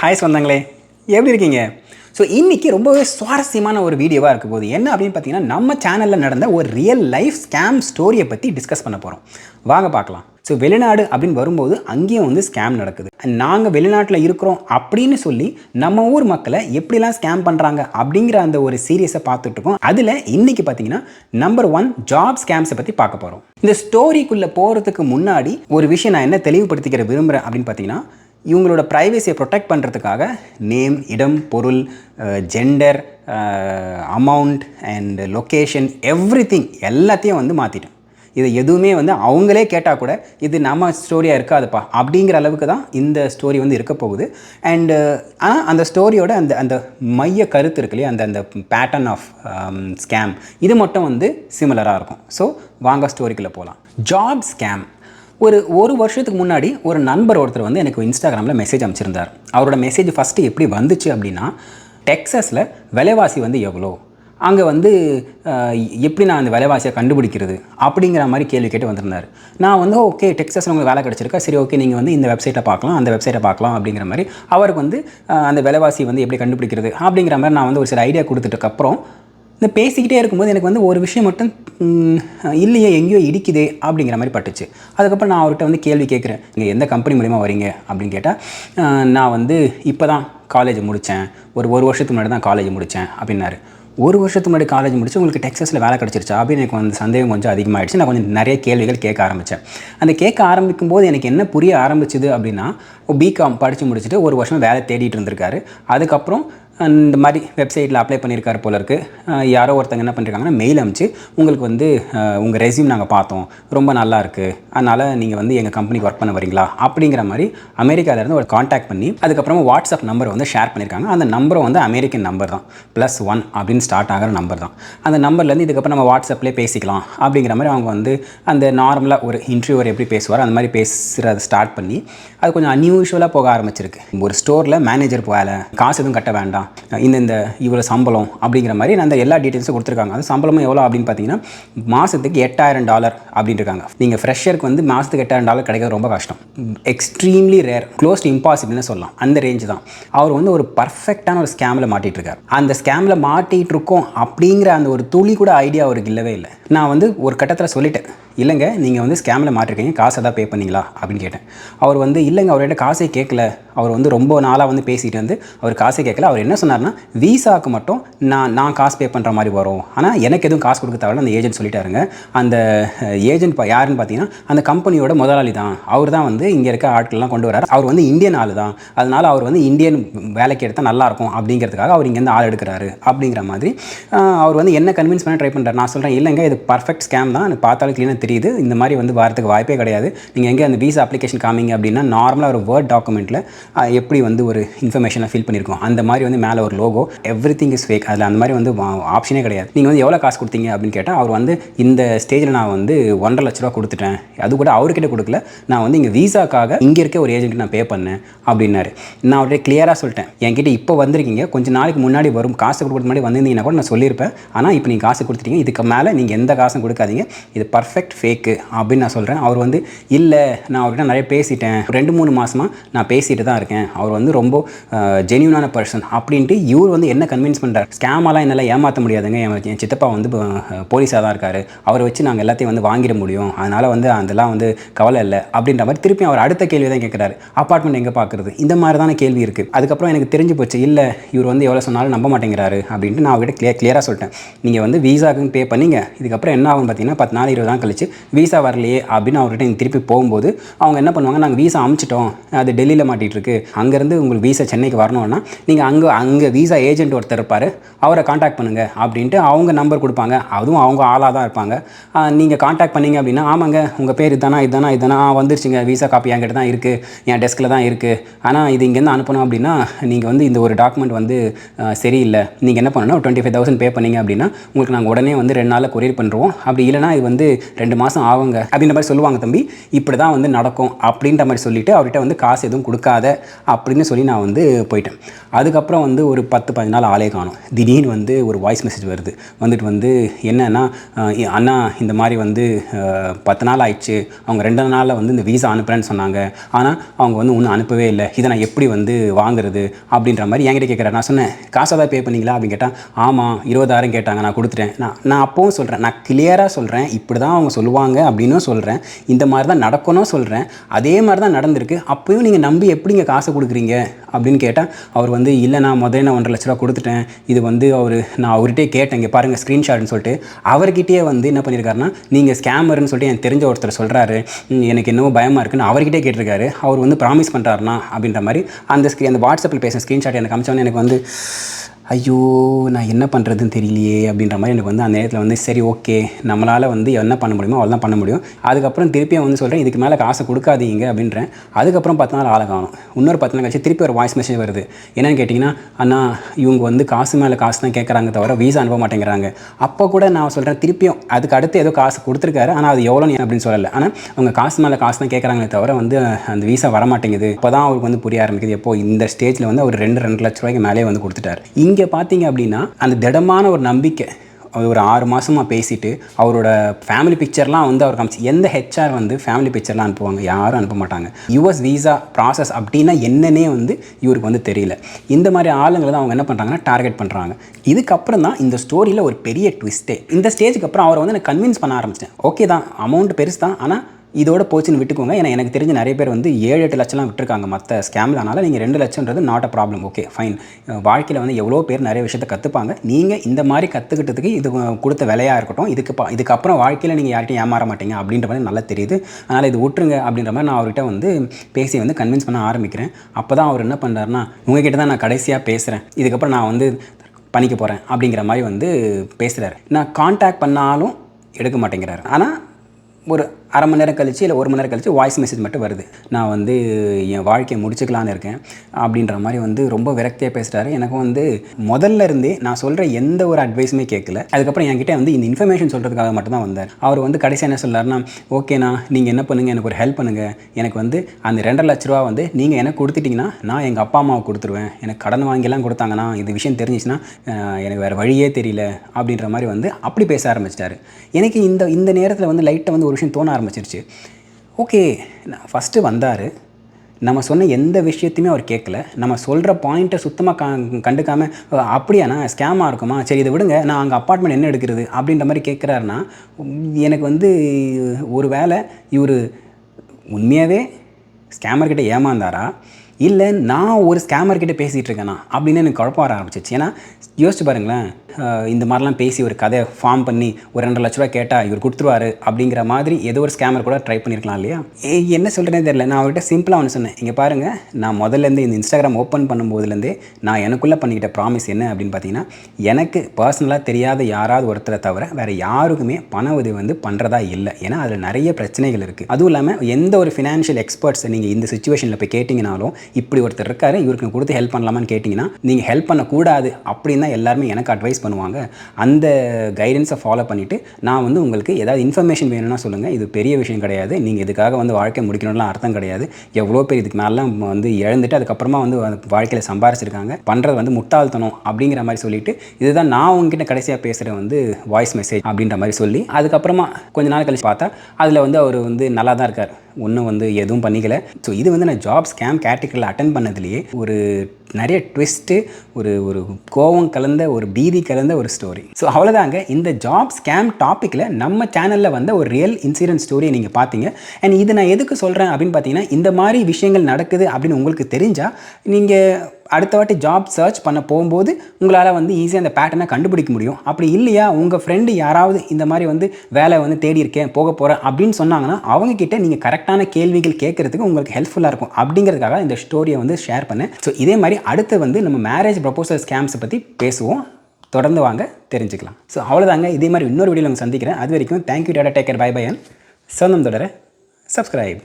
Hi சொந்தங்களே. எப்படி இருக்கீங்க? ஸோ இன்றைக்கி ரொம்பவே சுவாரஸ்யமான ஒரு வீடியோவாக இருக்க போகுது. என்ன அப்படின்னு பார்த்தீங்கன்னா நம்ம சேனலில் நடந்த ஒரு ரியல் லைஃப் ஸ்கேம் ஸ்டோரியை பற்றி டிஸ்கஸ் பண்ண போகிறோம் வாங்க பார்க்கலாம். ஸோ வெளிநாடு அப்படின்னு வரும்போது அங்கேயும் வந்து ஸ்கேம் நடக்குது. நாங்கள் வெளிநாட்டில் இருக்கிறோம் அப்படின்னு சொல்லி நம்ம ஊர் மக்களை எப்படிலாம் ஸ்கேம் பண்ணுறாங்க அப்படிங்கிற அந்த ஒரு சீரியஸை பார்த்துட்ருக்கோம் அதில் இன்றைக்கி பார்த்தீங்கன்னா நம்பர் ஒன் ஜாப் ஸ்கேம்ஸை பற்றி பார்க்க போகிறோம் இந்த ஸ்டோரிக்குள்ளே போகிறதுக்கு முன்னாடி ஒரு விஷயம் நான் என்ன தெளிவுபடுத்திக்கிற விரும்புகிறேன் அப்படின்னு பார்த்தீங்கன்னா இவங்களோட ப்ரைவசியை ப்ரொடெக்ட் பண்ணுறதுக்காக நேம் இடம் பொருள் gender amount and location everything எல்லாத்தையும் வந்து மாற்றிட்டோம் இது எதுவுமே வந்து அவங்களே கேட்டால் கூட இது நம்ம ஸ்டோரியாக இருக்காதுப்பா அப்படிங்கிற அளவுக்கு தான் இந்த ஸ்டோரி வந்து இருக்க போகுது. அண்டு ஆனால் அந்த ஸ்டோரியோட அந்த அந்த மைய கருத்து இருக்கு இல்லையா? அந்த அந்த பேட்டர்ன் ஆஃப் ஸ்கேம் இது மட்டும் வந்து சிமிலராக இருக்கும். ஸோ வாங்க ஸ்டோரிக்குள்ளே போகலாம் ஜாப் ஸ்கேம் ஒரு ஒரு வருஷத்துக்கு முன்னாடி ஒரு நண்பர் ஒருத்தர் வந்து எனக்கு இன்ஸ்டாகிராமில் மெசேஜ் அமைச்சிருந்தார். அவரோட மெசேஜ் ஃபஸ்ட்டு எப்படி வந்துச்சு அப்படின்னா டெக்ஸஸில் விலைவாசி வந்து எவ்வளோ? அங்கே வந்து எப்படி நான் அந்த விலைவாசியை கண்டுபிடிக்கிறது? அப்படிங்கிற மாதிரி கேள்வி கேட்டு வந்திருந்தார். நான் வந்து ஓகே டெக்ஸஸில் உங்களுக்கு வேலை கிடச்சிருக்கா? சரி ஓகே நீங்கள் வந்து இந்த வெப்சைட்டை பார்க்கலாம் அந்த வெப்சைட்டை பார்க்கலாம் அப்படிங்கிற மாதிரி. அவருக்கு வந்து அந்த விலைவாசி வந்து எப்படி கண்டுபிடிக்கிறது? அப்படிங்கிற மாதிரி நான் வந்து ஒரு சில ஐடியா கொடுத்துட்டுக்கப்புறம் இந்த பேசிக்கிட்டே இருக்கும்போது எனக்கு வந்து ஒரு விஷயம் மட்டும் இல்லையே எங்கேயோ இடிக்குதே அப்படிங்கிற மாதிரி பட்டுச்சு. அதுக்கப்புறம் நான் அவர்கிட்ட வந்து கேள்வி கேட்குறேன். நீங்கள் எந்த கம்பெனி மூலிமா வரீங்க அப்படின்னு கேட்டால் நான் வந்து இப்போ தான் காலேஜ் முடித்தேன் ஒரு ஒரு வருஷத்துக்கு முன்னாடி தான் காலேஜ் முடித்தேன் அப்படின்னாரு. ஒரு வருஷத்துக்கு முன்னாடி காலேஜ் முடிச்சு உங்களுக்கு டெக்ஸஸில் வேலை கிடச்சிருச்சா அப்படின்னு எனக்கு வந்து சந்தேகம் கொஞ்சம் அதிகமாகிடுச்சு நான் கொஞ்சம் நிறைய கேள்விகள் கேட்க ஆரம்பித்தேன் அந்த கேட்க ஆரம்பிக்கும் போது எனக்கு என்ன புரிய ஆரம்பிச்சுது அப்படின்னா பிகாம் படித்து முடிச்சுட்டு ஒரு வருஷம் வேலை தேடிட்டு இருந்திருக்காரு. அதுக்கப்புறம் இந்த மாதிரி வெப்சைட்டில் அப்ளை பண்ணியிருக்காரு போல இருக்குது யாரோ ஒருத்தங்க என்ன பண்ணியிருக்காங்கன்னா மெயில் அனுப்பிச்சு உங்களுக்கு வந்து உங்கள் ரெஸ்யூம் நாங்கள் பார்த்தோம். ரொம்ப நல்லா இருக்குது அதனால் நீங்கள் வந்து எங்கள் கம்பெனிக்கு ஒர்க் பண்ண வரீங்களா அப்படிங்கிற மாதிரி அமெரிக்காவிலேருந்து ஒரு காண்டாக்ட் பண்ணி அதுக்கப்புறமா வாட்ஸ்அப் நம்பரை வந்து ஷேர் பண்ணியிருக்காங்க அந்த நம்பரும் வந்து அமெரிக்கன் நம்பர் தான். ப்ளஸ் ஒன் அப்படின்னு ஸ்டார்ட் ஆகிற நம்பர் தான். அந்த நம்பர்லேருந்து இதுக்கப்புறம் நம்ம வாட்ஸ்அப்லேயே பேசிக்கலாம். அப்படிங்கிற மாதிரி அவங்க வந்து அந்த நார்மலாக ஒரு இன்டர்வியூவர் எப்படி பேசுவார் அந்த மாதிரி பேசுகிறத ஸ்டார்ட் பண்ணி அது கொஞ்சம் அன்யூஷுவலாக போக ஆரம்பிச்சிருக்கு. ஒரு ஸ்டோரில் மேனேஜர் வேலை காசு எதுவும் கட்ட வேண்டாம். இந்த இந்த இவ்வளோ சம்பளம் அப்படிங்கிற மாதிரி நான் அந்த எல்லா டீட்டெயில்ஸும் கொடுத்துருக்காங்க. அந்த சம்பளமும் எவ்வளோ அப்படின்னு பார்த்தீங்கன்னா மாதத்துக்கு எட்டாயிரம் டாலர் அப்படின்னு இருக்காங்க. நீங்கள் ஃப்ரெஷருக்கு வந்து மாதத்துக்கு எட்டாயிரம் டாலர் கிடைக்கிறது ரொம்ப கஷ்டம். எக்ஸ்ட்ரீம்லி ரேர் க்ளோஸ் டு இம்பாசிபிள்னு சொல்லலாம். அந்த ரேஞ்ச் தான். அவர் வந்து ஒரு பர்ஃபெக்டான ஒரு ஸ்கேமில் மாட்டிகிட்டு இருக்கார் அந்த ஸ்கேமில் மாட்டிகிட்டு இருக்கோம் அப்படிங்கிற அந்த ஒரு துளி கூட ஐடியா அவருக்கு இல்லவே இல்லை. நான் வந்து ஒரு கட்டத்தில் சொல்லிட்டேன். இல்லைங்க நீங்கள் வந்து ஸ்கேமில் மாட்டிருக்கீங்க. காசை தான் பே பண்ணிங்களா? அப்படின்னு கேட்டேன். அவர் வந்து இல்லைங்க அவர்கிட்ட காசே கேட்கல அவர் வந்து ரொம்ப நாளாக வந்து பேசிகிட்டு வந்து அவர் காசே கேட்கல. அவர் என்ன சொன்னார்னா விசாவுக்கு மட்டும் நான் நான் காசு பே பண்ணுற மாதிரி வரும். ஆனால் எனக்கு எதுவும் காசு கொடுக்க தேவையில்ல. அந்த ஏஜென்ட் சொல்லிட்டாருங்க. அந்த ஏஜென்ட் யாருன்னு பார்த்தீங்கன்னா அந்த கம்பெனியோட முதலாளி தான். அவர் தான் வந்து இங்கே இருக்க ஆட்கள்லாம் கொண்டு வரார். அவர் வந்து இந்தியன் ஆள் தான். அதனால் அவர் வந்து இந்தியன் வேலைக்கு எடுத்தால் நல்லாயிருக்கும் அப்படிங்கிறதுக்காக அவர் இங்கேருந்து ஆள் எடுக்கிறாரு அப்படிங்கிற மாதிரி. அவர் வந்து என்ன கன்வின்ஸ் பண்ண ட்ரை பண்ணுறாரு நான் சொல்கிறேன் இல்லைங்க இது பர்ஃபெக்ட் ஸ்கேம் தான். எனக்கு பார்த்தாலும் க்ளீனாக தெரியுது. இந்த மாதிரி வந்து வாரத்துக்கு வாய்ப்பே கிடையாது. நீங்கள் எங்கே அந்த வீசா அப்ளிகேஷன் காமிங்க அப்படின்னா நார்மலாக ஒரு வேர்ட் டாக்குமெண்ட்டில் எப்படி வந்து ஒரு இன்ஃபர்மேஷனை ஃபில் பண்ணியிருக்கோம் அந்த மாதிரி வந்து மேலே ஒரு logo everything is fake அதில் அந்த மாதிரி வந்து ஆப்ஷனே கிடையாது. நீங்கள் வந்து எவ்வளோ காசு கொடுத்தீங்க அப்படின்னு கேட்டால் அவர் வந்து இந்த ஸ்டேஜில் நான் வந்து ஒன்றரை லட்ச ரூபா கொடுத்துட்டேன். அது கூட அவர்கிட்ட கொடுக்கல. நான் வந்து இங்கே வீசாக்காக இங்கே இருக்க ஒரு ஏஜென்ட் நான் பே பண்ணேன் அப்படின்னாரு. நான் அவர்கிட்ட கிளியராக சொல்லிட்டேன். என்கிட்ட இப்போ வந்திருக்கீங்க. கொஞ்சம் நாளைக்கு முன்னாடி வரும். காசு கொடுக்குறது முன்னாடி வந்திருந்தீங்கன்னா கூட நான் சொல்லியிருப்பேன். ஆனால் இப்போ நீங்கள் காசு கொடுத்துட்டீங்க. இதுக்கு மேலே நீங்கள் எந்த காசும் கொடுக்காதீங்க. இது பர்ஃபெக்ட் ஃபேக்கு அப்படின்னு நான் சொல்கிறேன் அவர் வந்து இல்லை நான் அவர்கிட்ட நிறைய பேசிட்டேன். ரெண்டு மூணு மாதமாக நான் பேசிட்டு தான் இருக்கேன். அவர் வந்து ரொம்ப ஜென்யூனான பர்சன் அப்படின்ட்டு இவர் வந்து என்ன கன்வின்ஸ் பண்ணுறாரு ஸ்கேமாலாம் என்னால் ஏமாற்ற முடியாதுங்க. என் என் சித்தப்பா வந்து போலீஸாக தான் இருக்காரு. அவரை வச்சு நாங்கள் எல்லாத்தையும் வந்து வாங்கிட முடியும். அதனால் வந்து அதெல்லாம் வந்து கவலை இல்லை. அப்படின்ற மாதிரி திருப்பி அவர் அடுத்த கேள்வி தான் கேட்குறாரு அப்பார்ட்மெண்ட் எங்கே பார்க்குறது இந்த மாதிரி தானே கேள்வி இருக்குது அதுக்கப்புறம் எனக்கு தெரிஞ்சு போச்சு இல்லை இவர் வந்து எவ்வளோ சொன்னாலும் நம்ப மாட்டேங்கிறாரு. அப்படின்ட்டு நான் அவர்கிட்ட கிளியர் கிளியராக சொல்லிட்டேன். நீங்கள் வந்து வீசாக்கு பே பண்ணீங்க. இதுக்கப்புறம் என்ன ஆகும் பார்த்தீங்கன்னா பத்து நாள் இருபது நாள் கழிச்சு வீசா வரலையே. அப்படின்னு அவர்கிட்ட திருப்பி போகும்போது அவங்க என்ன பண்ணுவாங்க? நாங்கள் வீசா அமுச்சிட்டோம். அது டெல்லியில் மாட்டிட்டு இருக்கு. அங்கேருந்து உங்களுக்கு வீசா சென்னைக்கு வரணும்னா நீங்கள் அங்கே அங்கே வீசா ஏஜென்ட் ஒருத்தர் இருப்பார். அவரை காண்டாக்ட் பண்ணுங்கள் அப்படின்ட்டு அவங்க நம்பர் கொடுப்பாங்க. அதுவும் அவங்க ஆளாக தான் இருப்பாங்க. நீங்கள் காண்டாக்ட் பண்ணீங்க அப்படின்னா ஆமாங்க உங்கள் பேர் இதுதானா இதுதானா இதுதானா வந்துருச்சுங்க. வீசா காப்பி என்கிட்ட தான் இருக்குது என் டெஸ்கில் தான் இருக்குது ஆனால் இது இங்கேருந்து அனுப்பணும் அப்படின்னா நீங்கள் வந்து இந்த ஒரு டாக்குமெண்ட் வந்து சரியில்லை. நீங்கள் என்ன பண்ணணும் டுவெண்ட்டி ஃபைவ் தௌசண்ட் பே பண்ணீங்க அப்படின்னா உங்களுக்கு நாங்கள் உடனே வந்து ரெண்டு நாளில் கொரியர் பண்ணுறோம் அப்படி இல்லைனா இது வந்து ரெண்டு ரெண்டு மாதம் ஆகுங்க. அப்படின்ற மாதிரி சொல்லுவாங்க தம்பி. இப்படி தான் வந்து நடக்கும். அப்படின்ற மாதிரி சொல்லிவிட்டு அவர்கிட்ட வந்து காசு எதுவும் கொடுக்காத. அப்படின்னு சொல்லி நான் வந்து போயிட்டேன். அதுக்கப்புறம் வந்து ஒரு பத்து பதினஞ்சு நாள் ஆளே காணும். திடீர்னு வந்து ஒரு வாய்ஸ் மெசேஜ் வருது. வந்துட்டு வந்து என்னன்னா அண்ணா இந்த மாதிரி வந்து பத்து நாள் ஆயிடுச்சு. அவங்க ரெண்டு நாளில் வந்து இந்த வீசா அனுப்புகிறேன்னு சொன்னாங்க. ஆனால் அவங்க வந்து ஒன்றும் அனுப்பவே இல்லை. இதை நான் எப்படி வந்து வாங்குறது அப்படின்ற மாதிரி என்கிட்ட கேட்குறேன் நான் சொன்னேன் காசை தான் பே பண்ணிங்களா? அப்படின்னு கேட்டால் ஆமாம் இருபதாயிரம் கேட்டாங்க. நான் கொடுத்துட்டேன். நான் நான் அப்பவும் சொல்கிறேன் நான் கிளியராக சொல்கிறேன் இப்படி தான் அவங்க சொல்லுவாங்க அப்படின்னும் சொல்கிறேன் இந்த மாதிரி தான் நடக்கணும் சொல்கிறேன் அதே மாதிரி தான் நடந்திருக்கு. அப்பயும் நீங்கள் நம்பி நீங்கள் காசை கொடுக்குறீங்க அப்படின்னு கேட்டால் அவர் வந்து இல்லை நான் முதல்ல நான் ஒன்றரை லட்ச ரூபா கொடுத்துட்டேன். இது வந்து அவர் நான் அவர்கிட்டே கேட்டேன். இங்கே பாருங்கள் ஸ்க்ரீன்ஷாட்னு சொல்லிட்டு. அவர்கிட்டயே வந்து என்ன பண்ணியிருக்காருன்னா நீங்கள் ஸ்கேமர்னு சொல்லிட்டு எனக்கு தெரிஞ்ச ஒருத்தர் சொல்கிறாரு எனக்கு என்னவோ பயமாக இருக்குன்னு அவர்கிட்டே கேட்டிருக்காரு. அவர் வந்து ப்ராமிஸ் பண்ணுறாருனா அப்படின்ற மாதிரி அந்த ஸ்க்ரீன் அந்த வாட்ஸ்அப்பில் பேசின ஸ்க்ரீன்ஷாட் எனக்கு அமிச்சோன்னே எனக்கு வந்து ஐயோ நான் என்ன பண்ணுறதுன்னு தெரியலையே அப்படின்ற மாதிரி எனக்கு வந்து அந்த நேரத்தில் வந்து சரி ஓகே நம்மளால் வந்து என்ன பண்ண முடியுமோ அவ்வளோ பண்ண முடியும். அதுக்கப்புறம் திருப்பியும் வந்து சொல்கிறேன் இதுக்கு மேலே காசை கொடுக்காதீங்க அப்படின்றேன். அதுக்கப்புறம் பத்து நாள் ஆளை காணும். இன்னொரு பத்து நாள் கழிச்சு திருப்பி ஒரு வாய்ஸ் மெசேஜ் வருது. என்னென்னு கேட்டிங்கன்னா அண்ணா இவங்க வந்து காசு மேலே காசு தான் கேட்குறாங்க தவிர வீசா அனுப்ப மாட்டேங்கிறாங்க. அப்போ கூட நான் சொல்கிறேன் திருப்பியும் அதுக்கு அடுத்து ஏதோ காசு கொடுத்துருக்காரு ஆனால் அது எவ்வளோ அப்படின்னு சொல்லலை. ஆனால் அவங்க காசு மேலே காசு தான் கேட்குறாங்களே தவிர வந்து அந்த வீசா வர மாட்டேங்குது இப்போ தான் அவருக்கு வந்து புரிய ஆரம்பிக்குது. எப்போ? இந்த ஸ்டேஜில் வந்து அவர் ரெண்டு ரெண்டு லட்ச ரூபாய்க்கு மேலே வந்து கொடுத்துட்டார். இங்கே பார்த்தீங்க அப்படின்னா அந்த திடமான ஒரு நம்பிக்கை ஒரு ஆறு மாதமாக பேசிட்டு அவரோட ஃபேமிலி பிக்சர்லாம் வந்து அவர் காமிச்சு எந்த ஹெச்ஆர் வந்து ஃபேமிலி பிக்சர்லாம் அனுப்புவாங்க? யாரும் அனுப்ப மாட்டாங்க. யூஎஸ் வீசா ப்ராசஸ் அப்படின்னா என்னன்னே வந்து இவருக்கு வந்து தெரியல. இந்த மாதிரி ஆளுங்களை தான் அவங்க என்ன பண்ணுறாங்கன்னா டார்கெட் பண்ணுறாங்க இதுக்கப்புறம் தான் இந்த ஸ்டோரியில் ஒரு பெரிய ட்விஸ்ட்டே இந்த ஸ்டேஜுக்கு அப்புறம் அவரை வந்து நான் கன்வின்ஸ் பண்ண ஆரம்பிச்சிட்டேன் ஓகே தான் அமௌண்ட் பெருசு தான் ஆனால் இதோட போச்சுன்னு விட்டுக்கோங்க. ஏன்னா எனக்கு தெரிஞ்ச நிறைய பேர் வந்து ஏழு எட்டு லட்சம்லாம் விட்டுருக்காங்க மற்ற ஸ்கேமில் அதனால் நீங்கள் ரெண்டு லட்சம்ன்றது not a problem okay fine வாழ்க்கையில் வந்து எவ்வளோ பேர் நிறைய விஷயத்த கற்றுப்பாங்க நீங்கள் இந்த மாதிரி கற்றுக்கிட்டதுக்கு இது கொடுத்த விலையாக இருக்கட்டும் இதுக்கு பா இதுக்கப்புறம் வாழ்க்கையில் நீங்கள் யார்கிட்டையும் ஏமாற மாட்டீங்க அப்படின்ற மாதிரி நல்லா தெரியுது. அதனால் இது விட்டுருங்க அப்படின்ற மாதிரி நான் அவர்கிட்ட வந்து பேசி வந்து கன்வின்ஸ் பண்ண ஆரம்பிக்கிறேன். அப்போ தான் அவர் என்ன பண்ணுறாருன்னா உங்ககிட்ட தான் நான் கடைசியாக பேசுகிறேன் இதுக்கப்புறம் நான் வந்து பண்ணிக்க போகிறேன் அப்படிங்கிற மாதிரி வந்து பேசுகிறாரு நான் காண்டாக்ட் பண்ணாலும் எடுக்க மாட்டேங்கிறாரு. ஆனால் ஒரு அரை மணி நேரம் கழிச்சு இல்லை ஒரு மணி நேரம் கழிச்சு வாய்ஸ் மெசேஜ் மட்டும் வருது. நான் வந்து என் வாழ்க்கையை முடிச்சுக்கலான்னு இருக்கேன். அப்படின்ற மாதிரி வந்து ரொம்ப விரக்தியாக பேசுகிறாரு எனக்கு வந்து முதல்ல இருந்தே நான் சொல்கிற எந்த ஒரு அட்வைஸுமே கேட்கல. அதுக்கப்புறம் என்கிட்ட வந்து இந்த இன்ஃபர்மேஷன் சொல்கிறதுக்காக மட்டும் தான் வந்தார். அவர் வந்து கடைசியாக என்ன சொல்லாருன்னா ஓகேண்ணா நீங்கள் என்ன பண்ணுங்கள் எனக்கு ஒரு ஹெல்ப் பண்ணுங்கள் எனக்கு வந்து அந்த ரெண்டரை லட்ச ரூபா வந்து நீங்கள் எனக்கு கொடுத்துட்டிங்கன்னா நான் எங்கள் அப்பா அம்மாவுக்கு கொடுத்துருவேன். எனக்கு கடன் வாங்கிலாம் கொடுத்தாங்கன்னா இது விஷயம் தெரிஞ்சிச்சுன்னா எனக்கு வேறு வழியே தெரியல. அப்படின்ற மாதிரி வந்து அப்படி பேச ஆரம்பிச்சிட்டாரு. எனக்கு இந்த இந்த நேரத்தில் வந்து லைட்டை வந்து ஒரு விஷயம் தோண ஆரம்பிச்சிருச்சு. ஓகே நான் ஃபஸ்ட்டு வந்தார். நம்ம சொன்ன எந்த விஷயத்தையுமே அவர் கேட்கல. நம்ம சொல்கிற பாயிண்ட்டை சுத்தமாக க கண்டுக்காமல் அப்படியாண்ணா ஸ்கேமாக இருக்குமா? சரி இதை விடுங்க. நான் அங்கே அப்பார்ட்மெண்ட் என்ன எடுக்கிறது? அப்படின்ற மாதிரி கேட்குறாருன்னா எனக்கு வந்து ஒரு வேளை இவர் உண்மையாகவே ஸ்கேமர்கிட்ட ஏமாந்தாரா? இல்லை நான் ஒரு ஸ்கேமர்கிட்ட பேசிகிட்டு இருக்கேனா? அப்படின்னு எனக்கு குழப்பம் வர ஆரம்பிச்சிச்சு. ஏன்னா யோசிச்சு பாருங்களேன் இந்த மாதிரிலாம் பேசி ஒரு கதையை ஃபார்ம் பண்ணி ஒரு ரெண்டு லட்ச ரூபா கேட்டால் இவர் கொடுத்துருவாரு அப்படிங்கிற மாதிரி ஏதோ ஒரு ஸ்கேமர் கூட ட்ரை பண்ணியிருக்கலாம் இல்லையா? என்ன சொல்கிறேனே தெரியல. நான் அவர்கிட்ட சிம்பிளாக ஒன்று சொன்னேன். இங்கே பாருங்கள் நான் முதல்லேருந்து இந்த இன்ஸ்டாகிராம் ஓப்பன் பண்ணும்போதுலேருந்தே நான் எனக்குள்ளே பண்ணிக்கிட்ட ப்ராமிஸ் என்ன அப்படின்னு பார்த்தீங்கன்னா எனக்கு பர்சனலாக தெரியாத யாராவது ஒருத்தரை தவிர வேறு யாருக்குமே பண உதவி வந்து பண்ணுறதா இல்லை. ஏன்னா அதில் நிறைய பிரச்சனைகள் இருக்குது அதுவும் இல்லாமல் எந்த ஒரு ஃபினான்ஷியல் எக்ஸ்பர்ட்ஸை நீங்கள் இந்த சுச்சுவேஷனில் போய் கேட்டிங்கனாலும் இப்படி ஒருத்தர் இருக்காரு இவருக்கு கொடுத்து ஹெல்ப் பண்ணலாமான்னு கேட்டிங்கன்னா நீங்கள் ஹெல்ப் பண்ணக்கூடாது அப்படின்னு தான் எல்லாருமே எனக்கு அட்வைஸ் பண்ணுவாங்க. அந்த கைடன்ஸை ஃபாலோ பண்ணிவிட்டு நான் வந்து உங்களுக்கு ஏதாவது இன்ஃபர்மேஷன் வேணும்னா சொல்லுங்கள் இது பெரிய விஷயம் கிடையாது. நீங்கள் இதுக்காக வந்து வாழ்க்கை முடிக்கணும்லாம் அர்த்தம் கிடையாது. எவ்வளோ பேர் இதுக்கு மேலாம் வந்து இழந்துட்டு அதுக்கப்புறமா வந்து வாழ்க்கையில் சம்பாரிச்சிருக்காங்க. பண்ணுறது வந்து முட்டாள்தனம் அப்படிங்கிற மாதிரி சொல்லிட்டு இதுதான் நான் உங்ககிட்ட கடைசியாக பேசுகிற வந்து வாய்ஸ் மெசேஜ் அப்படின்ற மாதிரி சொல்லி அதுக்கப்புறமா கொஞ்ச நாள் கழிச்சு பார்த்தா அதில் வந்து அவர் வந்து நல்லா தான் இருக்கார். ஒன்றும் வந்து எதுவும் பண்ணிக்கல. ஸோ இது வந்து நான் ஜாப் ஸ்கேம் கேட்டகரியில் அட்டன் பண்ணதுலேயே ஒரு நிறைய ட்விஸ்ட்டு ஒரு ஒரு கோவம் கலந்த ஒரு பீதி கலந்த ஒரு ஸ்டோரி ஸோ அவ்வளோதாங்க இந்த ஜாப் ஸ்கேம் டாப்பிக்கில் நம்ம சேனலில் வந்த ஒரு ரியல் இன்சூரன்ஸ் ஸ்டோரியை நீங்கள் பார்த்தீங்க அண்ட் இது நான் எதுக்கு சொல்கிறேன் அப்படின்னு பார்த்தீங்கன்னா இந்த மாதிரி விஷயங்கள் நடக்குது அப்படின்னு உங்களுக்கு தெரிஞ்சால் நீங்கள் அடுத்த வாட்டி ஜாப் சர்ச் பண்ண போகும்போது உங்களால் வந்து ஈஸியாக அந்த பேட்டர்னை கண்டுபிடிக்க முடியும். அப்படி இல்லையா? உங்கள் ஃப்ரெண்டு யாராவது இந்த மாதிரி வந்து வேலை வந்து தேடி இருக்கேன் போக போகிறேன் அப்படின்னு சொன்னாங்கன்னா அவங்கக்கிட்ட நீங்கள் கரெக்டான கேள்விகள் கேட்குறதுக்கு உங்களுக்கு ஹெல்ப்ஃபுல்லாக இருக்கும். அப்படிங்கிறதுக்காக இந்த ஸ்டோரியை வந்து ஷேர் பண்ணேன். ஸோ இதே மாதிரி அடுத்து வந்து நம்ம மேரேஜ் ப்ரப்போசல் ஸ்கேம்ஸை பற்றி பேசுவோம். தொடர்ந்து வாங்க தெரிஞ்சுக்கலாம். ஸோ அவ்வளோதாங்க இதே மாதிரி இன்னொரு வீடியோவில் நாங்கள் சந்திக்கிறேன். அது வரைக்கும் thank you tata take care bye bye and சொந்தம் தொடர சப்ஸ்கிரைப்